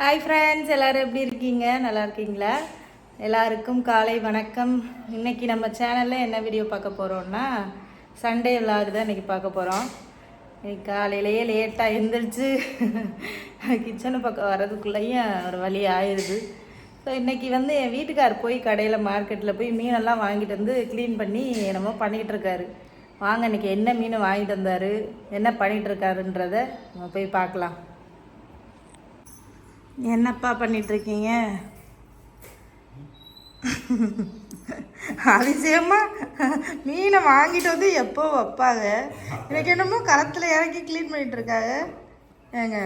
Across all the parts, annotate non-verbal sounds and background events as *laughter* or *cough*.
Hi friends எல்லோரும் எப்படி இருக்கீங்க? நல்லா இருக்கீங்களா? எல்லாருக்கும் காலை வணக்கம். இன்னைக்கு நம்ம சேனலில் என்ன வீடியோ பார்க்க போகிறோம்னா சண்டே விலாக் தான் இன்னைக்கு பார்க்க போகிறோம் இன்னைக்கு காலையிலேயே லேட்டாக எழுந்திரிச்சு கிச்சனு பக்கம் வர்றதுக்குள்ளேயும் ஒரு வழி ஆயிடுது ஸோ இன்றைக்கி வந்து என் வீட்டுக்கார் போய் கடையில் மார்க்கெட்டில் போய் மீனெல்லாம் வாங்கிட்டு வந்து க்ளீன் பண்ணி என்னமோ பண்ணிகிட்டு இருக்காரு. வாங்க இன்னைக்கு என்ன மீன் வாங்கிட்டு வந்தார்? என்ன பண்ணிகிட்ருக்காருன்றத நம்ம போய் பார்க்கலாம். என்னப்பா பண்ணிட்டு இருக்கீங்க அதிசயமா? மீனை வாங்கிட்டு வந்து எப்போ வைப்பாங்க? எனக்கு என்னமோ களத்தில் இறக்கி க்ளீன் பண்ணிட்டு இருக்காங்க ஏங்க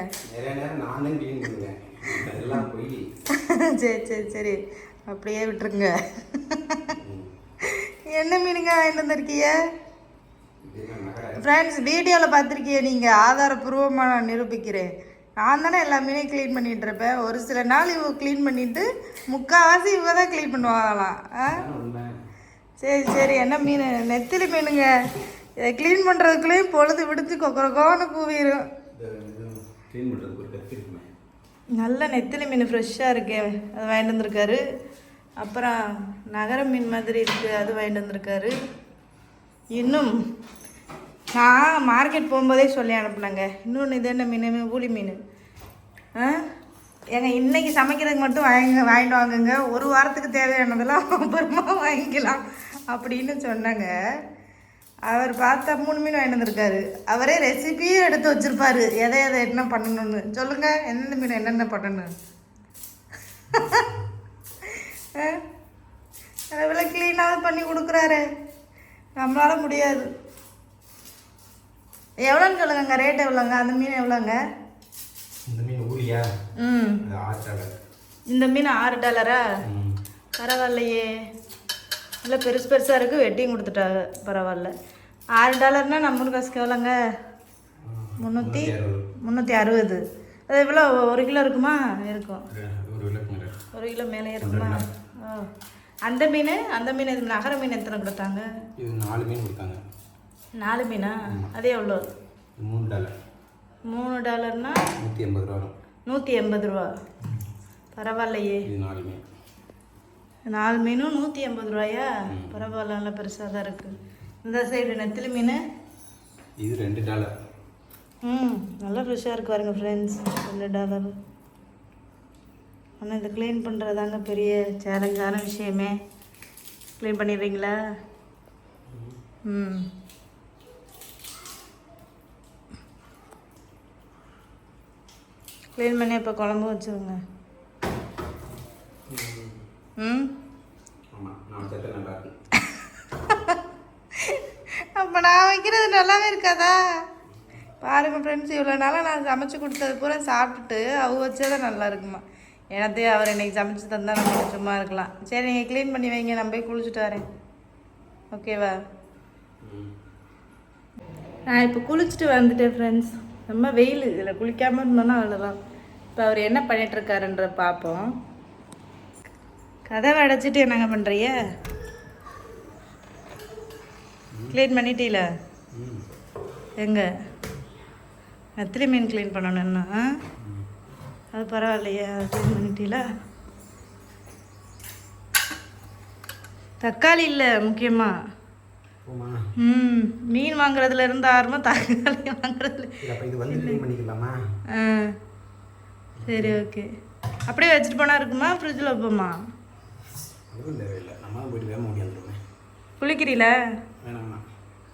சரி சரி சரி. அப்படியே விட்டுருங்க. என்ன மீனுங்க வாங்கிட்டு வந்திருக்கீங்க? ஃப்ரெண்ட்ஸ் வீடியோவில் பார்த்துருக்கீங்க நீங்கள் ஆதாரப்பூர்வமாக நான் நிரூபிக்கிறேன். நான் தானே எல்லா மீனையும் க்ளீன் பண்ணிட்டு இருப்பேன் ஒரு சில நாள் இவ க்ளீன் பண்ணிட்டு முக்கால்வாசி இவ தான் க்ளீன் பண்ணுவாங்களாம் ஆ? சரி சரி. என்ன மீன்? நெத்திலி மீனுங்க. இதை க்ளீன் பண்ணுறதுக்குள்ளேயும் பொழுது விடுத்து கொக்கரக்கோன்னு கூவிடும் நல்ல நெத்திலி மீன் ஃப்ரெஷ்ஷாக இருக்கே. அது வாங்கிட்டு வந்திருக்காரு. அப்புறம் நகர மீன் மாதிரி இருக்குது அது வாங்கிட்டு வந்திருக்காரு. இன்னும் நான் மார்க்கெட் போகும்போதே சொல்லி அனுப்புனாங்க. இன்னொன்று இது என்ன மீன்? ஊலி மீன். ஆ? ஏங்க இன்னைக்கு சமைக்கிறதுக்கு மட்டும் வாங்க வாங்கிட்டு வாங்குங்க. ஒரு வாரத்துக்கு தேவையானதெல்லாம் அப்புறமா வாங்கிக்கலாம் அப்படின்னு சொன்னாங்க. அவர் பார்த்தா மூணு மீன் வாங்கிட்டு வந்திருக்காரு. அவரே ரெசிபியே எடுத்து வச்சிருப்பாரு. எதை எதை என்ன பண்ணணும்னு. சொல்லுங்க எந்தெந்த மீன் என்னென்ன பண்ணணும் ஆ? அதை க்ளீனாக பண்ணி கொடுக்குறாரு. நம்மளால முடியாது. எவ்வளோன்னு சொல்லுங்கங்க ரேட் எவ்வளோங்க அந்த மீன் எவ்வளோங்க? இந்த மீன் ஊரியா ம். இந்த மீன் ஆறு டாலரா பரவாயில்லையே. இல்லை பெருசு பெருசாக இருக்குது வெட்டியும் கொடுத்துட்டாங்க பரவாயில்ல. ஆறு டாலர்னா நம்ம காசுக்கு எவ்வளோங்க? முந்நூற்றி முந்நூற்றி அறுபது. அது எவ்வளோ ஒரு கிலோ இருக்குமா? இருக்கும். ஒரு கிலோ மேலே இருக்குமா. ஓ. அந்த மீன் அந்த மீன் இது நகர மீன் எத்தனை கொடுத்தாங்க? இது நாலு மீன் கொடுத்தாங்க. நாலு மீனா? அது எவ்வளோ? மூணு டாலர் மூணு டாலர்னா நூற்றி எண்பது ரூபா. நூற்றி எண்பது ரூபா. பரவாயில்லையே. நாலு மீன். நாலு மீனும் நூற்றி எண்பது ரூபாயா? பரவாயில்ல நல்லா பெருசாக தான் இருக்குது இந்த சைடு நெத்திலி மீன்? இது ரெண்டு டாலர் ம் நல்லா ஃப்ரெஷ்ஷாக இருக்கு பாருங்க ஃப்ரெண்ட்ஸ் ரெண்டு டாலர் ஆனால் இதை க்ளீன் பண்ணுறதாங்க பெரிய சேலஞ்சான விஷயமே. க்ளீன் பண்ணிடுறீங்களா? ம். க்ளீன் பண்ணி இப்போ குழம்பு வச்சுருங்க. ம்? *laughs* அப்போ நான் வைக்கிறது நல்லாவே இருக்காதா? பாருங்க ஃப்ரெண்ட்ஸ் இவ்வளோ நாளாக நான் சமைச்சு கொடுத்தது பூரா சாப்பிட்டுட்டு அவ வச்சதே நல்லா இருக்குமா. எனத்தே அவர் இன்னைக்கு சமைச்சு தந்தால் நம்ம சும்மா இருக்கலாம். சரி நீங்கள் க்ளீன் பண்ணி வைங்க நான் போய் குளிச்சுட்டு வரேன். ஓகேவா நான் இப்போ குளிச்சுட்டு வந்துட்டேன் ஃப்ரெண்ட்ஸ் ரொம்ப வெயில் இதில் குளிக்காமல் இருந்தோன்னா அவ்வளோதான் இப்போ அவர் என்ன பண்ணிகிட்ருக்காருன்ற பார்ப்போம் கதவை அடைச்சிட்டு என்னங்க பண்ணுறிய க்ளீன் பண்ணிட்டீல? எங்கே? எங்க மீன் க்ளீன் பண்ணணும் அது பரவாயில்லையா க்ளீன் பண்ணிட்டீல? தக்காளி இல்லை முக்கியமாக ம் மீன் வாங்குறதுல இருந்து ஆரம்பம் தக்காளி வாங்குறதுல. இது வந்து க்ளீன் பண்ணிக்கலாமா? ஆ சரி ஓகே. அப்படியே வச்சுட்டு போனால் இருக்குமா? ஃப்ரிட்ஜில் வைப்போமா? நம்ம போயிட்டு முடியாதுமே குளிக்கிறீல? வேணாம் வேணாம்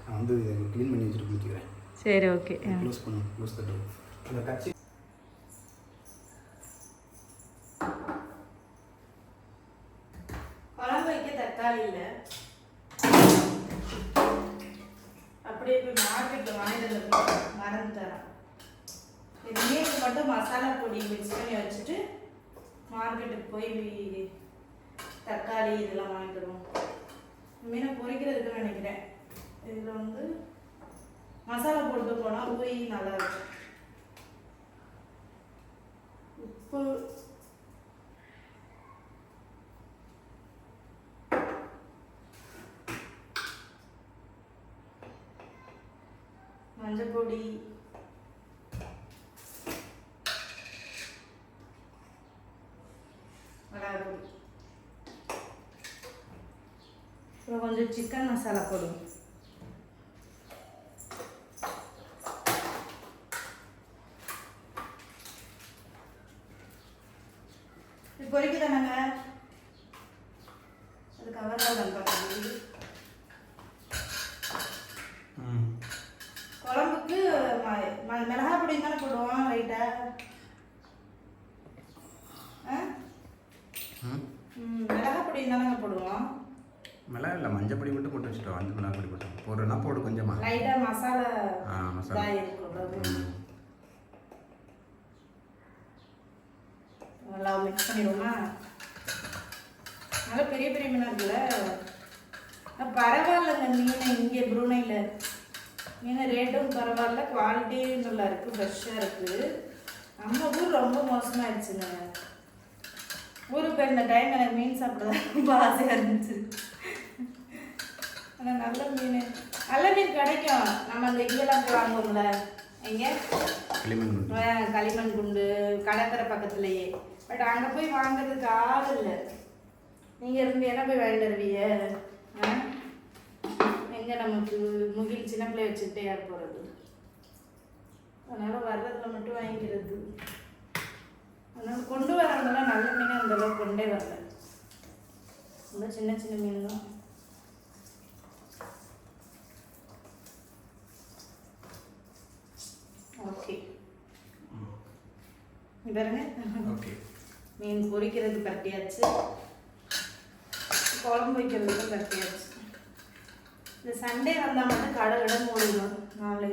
நான் வந்து க்ளீன் பண்ணி வச்சுட்டு குளிக்கிறேன் சரி ஓகே. க்ளோஸ் பண்ணு க்ளோஸ் தட்டு அந்த கட்சி குழம்பு வைக்க தக்காளி இல்லை அப்படியே போய் மார்க்கெட்டில் வாங்கிட்டு வந்து மறந்து தரேன் இது மட்டும் மசாலா பொடி மிக்ஸ் பண்ணி வச்சுட்டு மார்க்கெட்டுக்கு போய் தக்காளி இதெல்லாம் வாங்கிட்டு மீனை பொறிக்கிறதுக்கு நினைக்கிறேன். இதில் வந்து மசாலா போட்டு போனால் ஊறி நல்லா இருக்கும். உப்பு. மஞ்சள் பொடி மிளகாய் பொடி அப்புறம் கொஞ்சம் சிக்கன் மசாலா போடுவோம் இது பொரிக்குதானங்க அது கவர்லாம் பண்ணுறாங்க ம் குழம்புக்கு ம- ம- மிளகாய் பொடி தானே போடுவோம் லைட்டாக ம் மிளகாய் பொடி தானேங்க போடுவோம் மிளகா இல்லை மஞ்சள் பொடி மட்டும் போட்டு வச்சுட்டோம் அந்த மிளகா பொடி போட்டோம் போடுறேன்னா போடு கொஞ்சமா லைட்டாக மசாலா ஆ மசாலா இதாக இருக்கக்கூடாது ம் நல்லா மிக்ஸ் பண்ணிடுவோமா? நல்லா பெரிய பெரிய மீனாக இருக்குல்ல? பரவாயில்லைங்க மீன் இங்கே ப்ரூனையில். மீன் ரேட்டும் பரவாயில்ல குவாலிட்டியும் நல்லா இருக்குது ஃப்ரெஷ்ஷாக இருக்குது நம்ம ஊர் ரொம்ப மோசமாயிடுச்சுங்க. ஊருக்கு போயிருந்த டைம் எனக்கு மீன் சாப்பிட ரொம்ப ஆசையாக இருந்துச்சு. ஆனால் நல்ல மீன். நல்ல மீன் கிடைக்கும். நம்ம அந்த இங்கெல்லாம் போய் வாங்குவோம்ல எங்கே களிமண் குண்டு கடற்கரை பக்கத்துலயே. பட் அங்கே போய் வாங்குறதுக்கு ஆள் இல்லை. நீங்கள் இருந்து என்ன போய் வாங்கிட்டு வருவீங்க? எங்கே நமக்கு முகில் சின்ன பிள்ளைய வச்சுக்கிட்டே யார் போகிறது அதனால் வர்றதுல மட்டும் வாங்கிக்கிறது. அதனால் கொண்டு வரவங்களாம் நல்ல மீன் அந்த அளவுக்கு கொண்டே வரல. ரொம்ப சின்ன சின்ன மீன் தான் ஓகே பாருங்க. ஓகே மீன் பொரிக்கிறது கட்டியாச்சு. குழம்பு வைக்கிறதுக்கும் கட்டியாச்சு. இந்த சண்டே வந்தால் மட்டும் கடை கடை மூடிடும் நாளை.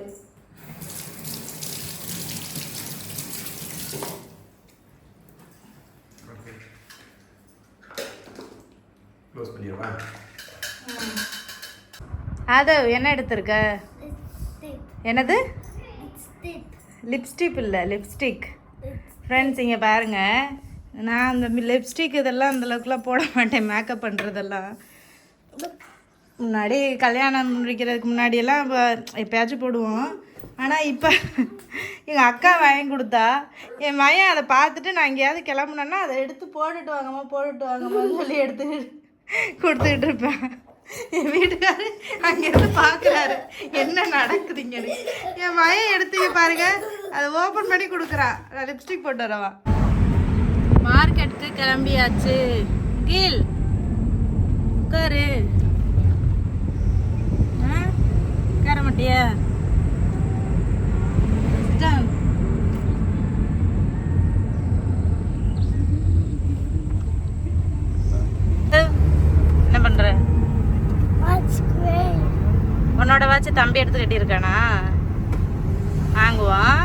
க்ளோஸ் பண்ணிடுவா? என்ன எடுத்திருக்க? என்னது? லிப்ஸ்டிக் இல்லை லிப்ஸ்டிக் ஃப்ரெண்ட்ஸ் இங்கே பாருங்க. நான் அந்த லிப்ஸ்டிக் இதெல்லாம் அந்த அளவுக்குலாம் போட மாட்டேன் மேக்கப் பண்ணுறதெல்லாம் முன்னாடி கல்யாணம் முடிக்கிறதுக்கு முன்னாடியெல்லாம் வ- எப்பயாச்சும் போடுவோம். ஆனால் இப்போ எங்கள் அக்கா வாங்கி கொடுத்தா என் மயன் அதை பார்த்துட்டு நான் எங்கேயாவது கிளம்புனேன்னா அதை எடுத்து போட்டுட்டு வாங்கம்மா போட்டுட்டு வாங்கம்மான்னு *laughs* சொல்லி எடுத்து கொடுத்துக்கிட்டு இருப்பேன். என் வீட்டுக்காரு அங்கேருந்து பார்க்குறாரு என்ன நடக்குதுங்கன்னு என் மயன் எடுத்து பாருங்க அதை ஓப்பன் பண்ணி கொடுக்குறா. நான் லிப்ஸ்டிக் போட்டு வரவா. மார்க்கெட்டுக்கு கிளம்பியாச்சு. கீழ். உட்காரு. உட்கார மாட்டியா? என்ன பண்ற? உன்னோட வாட்ச் தம்பி எடுத்து கட்டியிருக்கானா? வாங்குவான்.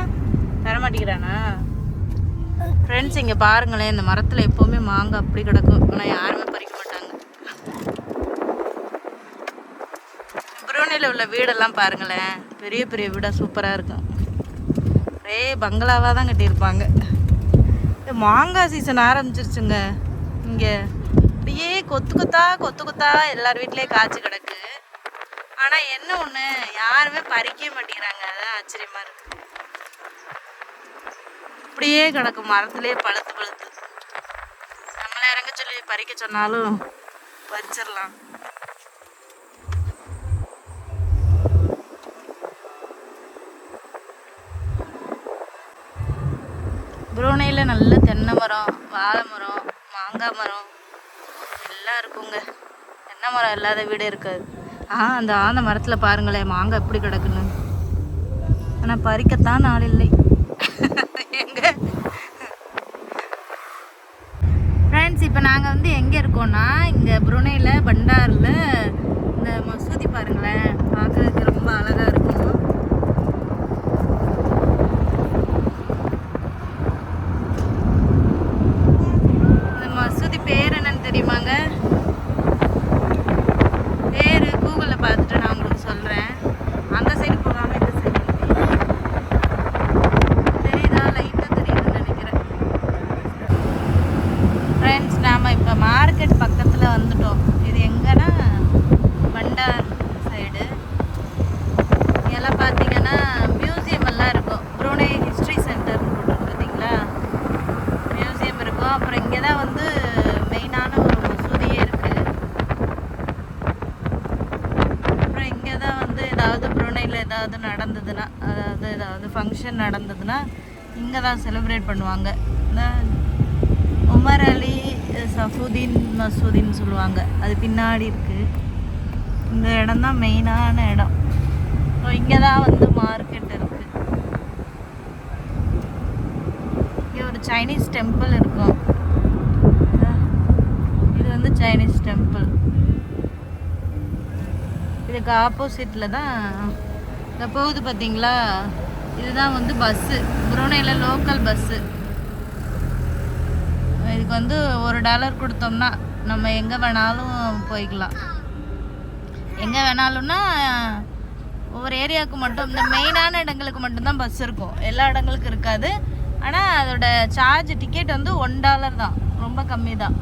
தர மாட்டேங்கிறானா ஃப்ரெண்ட்ஸ் இங்கே பாருங்களேன் இந்த மரத்தில் எப்போவுமே மாங்காய் அப்படி கிடக்கும். ஆனால் யாருமே பறிக்க மாட்டாங்க. புரோனியில் உள்ள வீடெல்லாம் பாருங்களேன். பெரிய பெரிய வீடாக சூப்பராக இருக்கும். ஒரே பங்களாவாக தான் கட்டியிருப்பாங்க. மாங்காய் சீசன் ஆரம்பிச்சிருச்சுங்க. இங்கே அப்படியே கொத்து கொத்தா கொத்து கொத்தா எல்லார் வீட்லேயும் காய்ச்சி கிடக்கு. ஆனால் என்ன ஒன்று யாருமே பறிக்கவே மாட்டேங்கிறாங்க. அதான் ஆச்சரியமாக இருக்குது அப்படியே கிடக்கும் மரத்துலேயே பழுத்து பழுத்து. நம்மளை இறங்க சொல்லி பறிக்க சொன்னாலும் பறிச்சிடலாம். புரோனையில் நல்ல தென்னை மரம் வாழை மரம் மாங்காய் மரம் எல்லாம் இருக்குங்க. தென்னை மரம் இல்லாத வீடே இருக்காது. ஆ அந்த ஆந்த மரத்தில் பாருங்களேன் மாங்காய் எப்படி கிடக்குன்னு. ஆனால் பறிக்கத்தான் நாள் இல்லை எங்க ஃப்ரெண்ட்ஸ் இப்போ நாங்கள் வந்து எங்கே இருக்கோம்னா இங்கே புருனேயில் பண்டாரில் இந்த மசூதி பாருங்களேன் பார்க்குறதுக்கு ரொம்ப அழகாக இருக்கும் இந்த மசூதி பேர் என்னன்னு தெரியுமாங்க பேர் கூகுளில் பார்த்துட்டு நான் உங்களுக்கு சொல்கிறேன் அந்த சைடு போகாமல் இந்த சைடு தெரியுதா லைட்டாக தெரியுதுன்னு நினைக்கிறேன் ஃப்ரெண்ட்ஸ் நாம் இப்போ மார்க்கெட் பக்கத்தில் வந்துட்டோம் இது எங்கன்னா பண்டார் சைடு ஏதாவது நடந்ததுன்னா அதாவது ஏதாவது ஃபங்க்ஷன் நடந்ததுன்னா இங்கே தான் செலிப்ரேட் பண்ணுவாங்க உமர் அலி சஃபுதீன் மசூதின்னு சொல்லுவாங்க. அது பின்னாடி இருக்குது இந்த இடம் தான் மெயினான இடம். இங்கே தான் வந்து மார்க்கெட் இருக்குது இங்கே ஒரு சைனீஸ் டெம்பிள் இருக்கும் இது வந்து சைனீஸ் டெம்பிள் இதுக்கு ஆப்போசிட்டில் தான் இந்த போகுது பார்த்தீங்களா இதுதான் வந்து பஸ்ஸு புரோனையில் லோக்கல் பஸ்ஸு இதுக்கு வந்து ஒரு டாலர் கொடுத்தோம்னா நம்ம எங்கே வேணாலும் போய்க்கலாம். எங்கே வேணாலும்னா ஒவ்வொரு ஏரியாவுக்கு மட்டும் இந்த மெயினான இடங்களுக்கு மட்டும்தான் பஸ் இருக்கும். எல்லா இடங்களுக்கும் இருக்காது. ஆனால் அதோட சார்ஜ் டிக்கெட் வந்து ஒன் டாலர் தான். ரொம்ப கம்மி தான்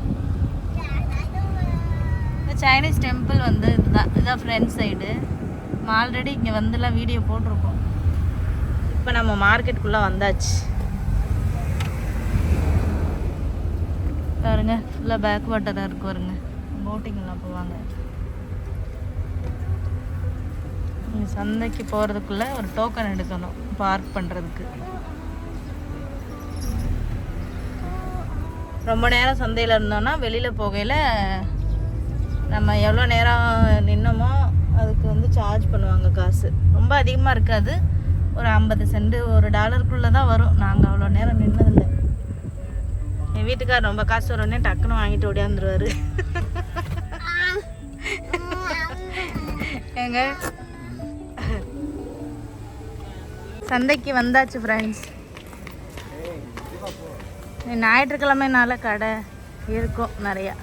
இந்த சைனீஸ் டெம்பிள் வந்து இதுதான். இதுதான் ஃப்ரண்ட் சைடு நம்ம ஆல்ரெடி இங்கே வந்துலாம் வீடியோ போட்டிருக்கோம். இப்போ நம்ம மார்க்கெட்டுக்குள்ளே வந்தாச்சு. பாருங்க ஃபுல்லாக பேக் வாட்டராக இருக்கு பாருங்க. போட்டிங்கெல்லாம் போவாங்க. இங்க சந்தைக்கு போகிறதுக்குள்ளே ஒரு டோக்கன் எடுக்கணும் பார்க் பண்ணுறதுக்கு ரொம்ப நேரம் சந்தையில் இருந்தோம்னா வெளியில் போகையில் நம்ம எவ்வளோ நேரம் நின்னோமோ அதுக்கு வந்து சார்ஜ் பண்ணுவாங்க காசு. ரொம்ப அதிகமாக இருக்காது. ஒரு ஐம்பது சென்ட் ஒரு டாலருக்குள்ளே தான் வரும். நாங்கள் அவ்வளோ நேரம் நின்னதில்லை. என் வீட்டுக்கார் ரொம்ப காசு வரோடனே டக்குன்னு வாங்கிட்டு ஓடியாந்துருவார். எங்க சந்தைக்கு வந்தாச்சு ஃப்ரெண்ட்ஸ் ஞாயிற்றுக்கிழமைனால கடை இருக்கும் நிறையா.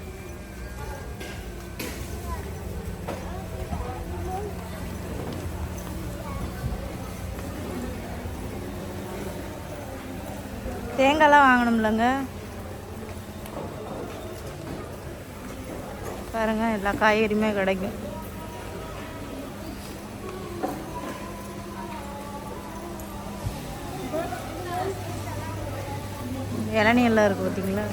தேங்காய்லாம் வாங்கணும்லங்க. பாருங்க எல்லா காய்கறியுமே கிடைக்கும். இளநீ எல்லாம் இருக்கு பார்த்தீங்களா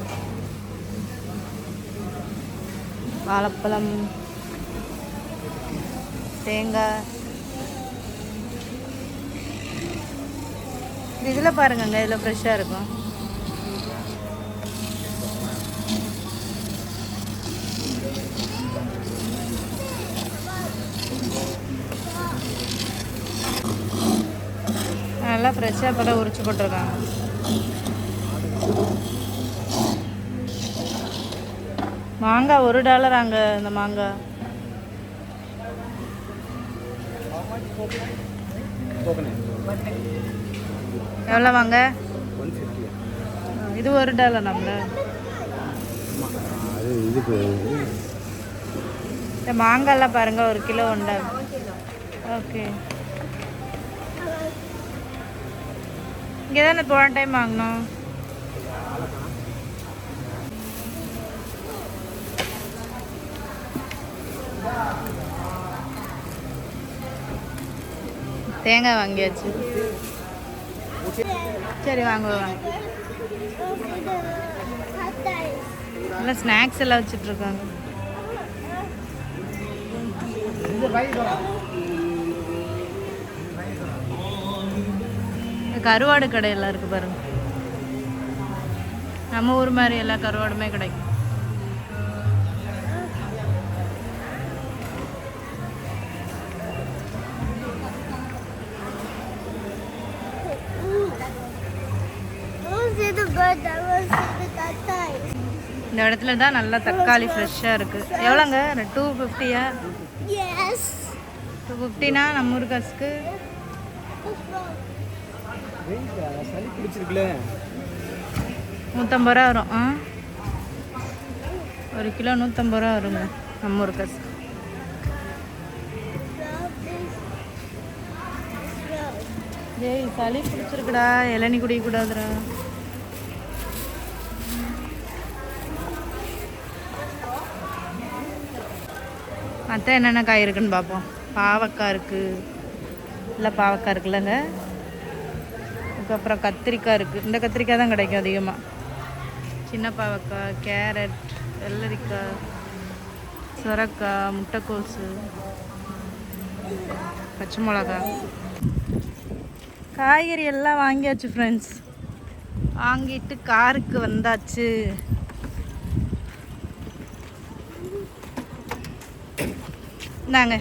வாழைப்பழம் தேங்காய் இதில் பாருங்கங்க இதில் ஃப்ரெஷ்ஷாக இருக்கும். நல்லா ஃப்ரெஷ்ஷாக இப்போ தான் உரிச்சு போட்டிருக்காங்க. மாங்காய் ஒரு டாலர் அங்கே இந்த மாங்காய் எவ்வளோ வாங்க? இது ஒரு டாலர் நம்மள. இந்த மாங்காய்லாம் பாருங்க ஒரு கிலோ உண்டா ஓகே. இங்கே தானே போன டைம் வாங்கினோம். தேங்காய் வாங்கியாச்சு. சரி வாங்க வாங்க. ஸ்நாக்ஸ் எல்லாம் வச்சுட்ருக்காங்க கருவாடு கடையெல்லாம் இருக்குது பாருங்க. நம்ம ஊர் மாதிரி எல்லா கருவாடுமே கிடைக்கும். இந்த இடத்துல தான் நல்லா தக்காளி ஃப்ரெஷ்ஷாக இருக்குது எவ்வளோங்க? டூ ஃபிஃப்டியா. டூ ஃபிஃப்டினா நம்ம ஊர் காசுக்கு நூற்றம்பது ரூபா வரும். ஆ? ஒரு கிலோ நூற்றம்பது ரூபா வருங்க நம்ம ஊர் காசு ஏய் சளி பிடிச்சிருக்குடா. இளநி குடிக்கக்கூடாதுடா. மற்ற என்னென்ன காய் இருக்குன்னு பார்ப்போம். பாவக்காய் இருக்குது இல்லை பாவக்காய் இருக்குல்லங்க. அதுக்கப்புறம் கத்திரிக்காய் இருக்குது இந்த கத்திரிக்காய் தான் கிடைக்கும் அதிகமாக சின்ன பாவக்காய் கேரட் வெள்ளரிக்காய் சுரக்காய் முட்டைக்கோசு பச்சை மிளகா காய்கறி எல்லாம் வாங்கியாச்சு ஃப்ரெண்ட்ஸ் வாங்கிட்டு காருக்கு வந்தாச்சு. இந்தாங்க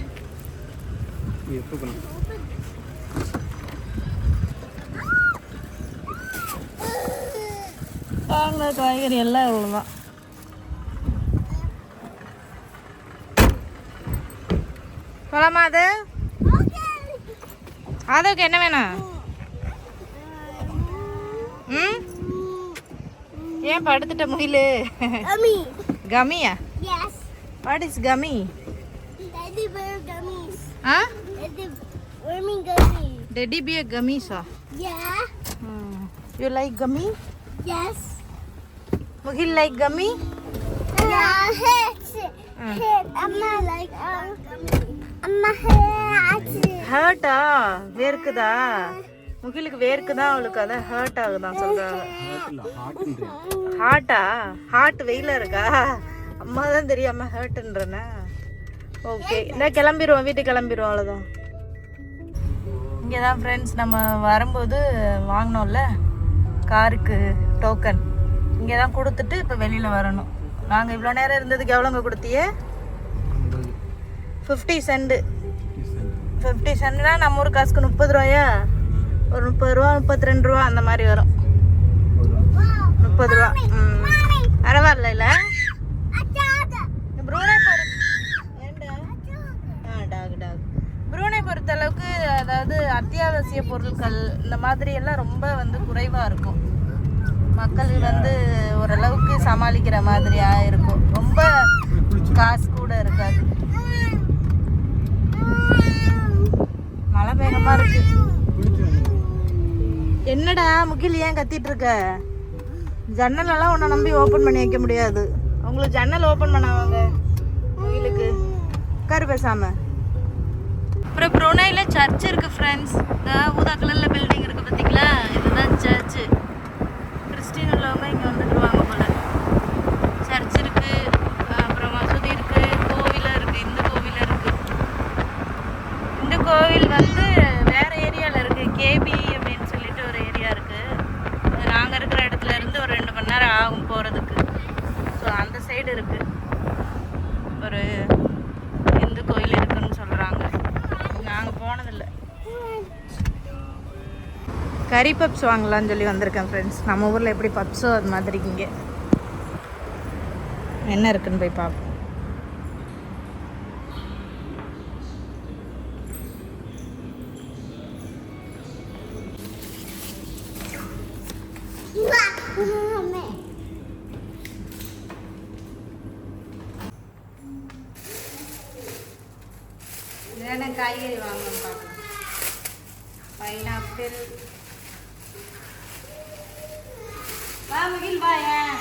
வாங்கின காய்கறி எல்லாம் இவ்வளோதான் போலாமா அது? அதுக்கு என்ன வேணும்? ம்? ஏன் படுத்துட்ட Gummy. கமியா Yes. What is gummy Daddy bear gummies. ஆ Daddy wormy gummy. Teddy bear கமீஸா Yeah. You like gummy Yes. Mugil like gummy Yeah. Mm. Amma like um, Amma hit. ஹர்ட்டா வேர்க்குதா முகிலுக்கு வேர்க்குதா அவளுக்கு அதான் ஹர்ட் ஆகுதான் சொல்றாங்க ஹார்ட்டா ஹார்ட் வெயில இருக்கா அம்மா தான் தெரியாம ஹர்ட்ன்றனா ஓகே இந்த கிளம்பிடுவோம் வீட்டுக்கு கிளம்பிடுவோம் அவ்வளோதான் இங்கே தான் ஃப்ரெண்ட்ஸ் நம்ம வரும்போது வாங்கினோம்ல காருக்கு டோக்கன் இங்கே தான் கொடுத்துட்டு இப்போ வெளியில் வரணும். நாங்கள் இவ்வளோ நேரம் இருந்ததுக்கு எவ்வளோங்க கொடுத்தியே ஃபிஃப்டி சென்ட் ஃபிஃப்டி சென்ட்னா நம்ம ஊர் காசுக்கு முப்பது ரூபாயா? ஒரு முப்பது ரூபா முப்பத்தி ரெண்டு ரூபா அந்த மாதிரி வரும். முப்பது ரூபா. ம். பரவாயில்ல அதாவது அத்தியாவசிய பொருட்கள் இந்த மாதிரி எல்லாம் ரொம்ப வந்து குறைவாக இருக்கும். மக்கள் வந்து ஓரளவுக்கு சமாளிக்கிற மாதிரியா இருக்கும். ரொம்ப காசு கூட இருக்காது. மழை வேகமாக இருக்கு. என்னடா முகில் ஏன் கத்திட்டு இருக்க? ஜன்னலெல்லாம் உன்னை நம்பி ஓப்பன் பண்ணி வைக்க முடியாது. உங்களுக்கு ஜன்னல் ஓப்பன் பண்ணாவாங்க முகிலுக்கு. உட்காரு பேசாம. அப்புறம் புரோனையில் சர்ச் இருக்கு ஃப்ரெண்ட்ஸ் இந்த ஊதா கலரில் பில்டிங் இருக்கு பார்த்தீங்களா இதுதான் சர்ச்சு கிறிஸ்டின் உள்ளவங்க இங்கே வந்துடுவாங்க போல. சர்ச் இருக்கு அப்புறம் மசூதி இருக்கு கோவில் இருக்கு இந்த கோவில் இருக்கு. இந்த கோவில் வந்து வேற ஏரியாவில் இருக்கு. கேபி அப்படின்னு சொல்லிட்டு ஒரு ஏரியா இருக்கு. நாங்கள் இருக்கிற இடத்துல இருந்து ஒரு ரெண்டு மணி நேரம் ஆகும் போகிறதுக்கு ஸோ அந்த சைடு இருக்கு. ஒரு இந்து கோயில் இருக்குன்னு சொல்கிறாங்க நாங்கள் போனதில்லை கறி பப்ஸ் வாங்கலாம்னு சொல்லி வந்திருக்கேன் ஃப்ரெண்ட்ஸ் நம்ம ஊரில் எப்படி பப்ஸோ அது மாதிரி இங்கே. என்ன இருக்குன்னு போய் பார்ப்போம். காய்கறி வாங்கணும் பார்க்கலாம் பைனாப்பிள் வா முகில் வா ஏன்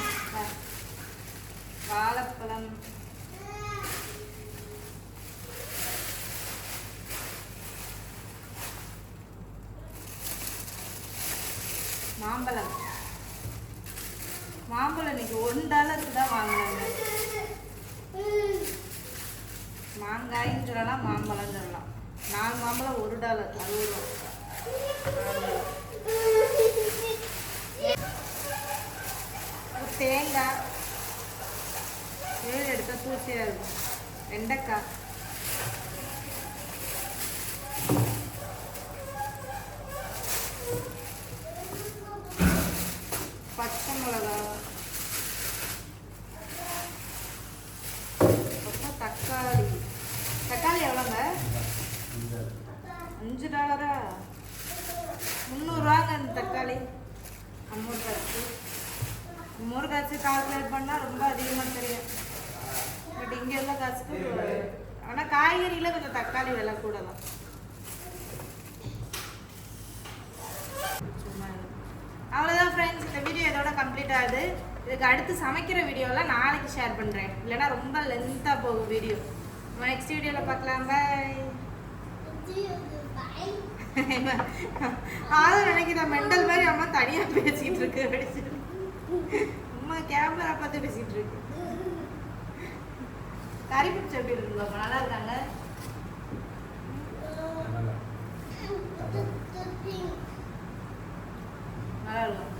வாழைப்பழம். மாம்பழம். மாம்பழம் இன்னைக்கு ஒன் டாலருக்கு தான் வாங்கினாங்க. மாங்காயின்னு சொல்லலாம் மாம்பழம் சொல்லலாம். நாலு மாம்பழம் ஒரு டாலர் அறுபது ரூபா அவ்வளவுதான். ஒரு தேங்காய். ஏழு எடுத்தா தூசியாக இருக்கும் வெண்டைக்காய். பச்சை மிளகா அப்புறம் தக்காளி தக்காளி எவ்வளோங்க அஞ்சு டாலரா முந்நூறுரூவாங்க அந்த தக்காளி அம்மூர் காய்ச்சி அம்மூர் காய்ச்சி கால்குலேட் பண்ணால் ரொம்ப அதிகமாக தெரியும் பட் இங்கே உள்ள காசுக்கு ஆனால் காய்கறியில் கொஞ்சம் தக்காளி விலை கூட தான் அவ்வளோதான் ஃப்ரெண்ட்ஸ் இந்த வீடியோ இதோட கம்ப்ளீட் ஆகுது. இதுக்கு அடுத்து சமைக்கிற வீடியோலாம் நாளைக்கு ஷேர் பண்ணுறேன் இல்லைன்னா ரொம்ப லென்த்தாக போகும் வீடியோ நெக்ஸ்ட் வீடியோவில் பார்க்கலாம். பாய் ஆதரவு நினைக்கிறேன் மெண்டல் மாதிரி அம்மா தனியாக பேசிக்கிட்டு இருக்கு அப்படின்னு. அம்மா கேமரா பார்த்து பேசிகிட்டு இருக்கு. கறி பிடிச்ச எப்படி இருக்குங்க நல்லா இருக்காங்க? நல்லா இருக்கும்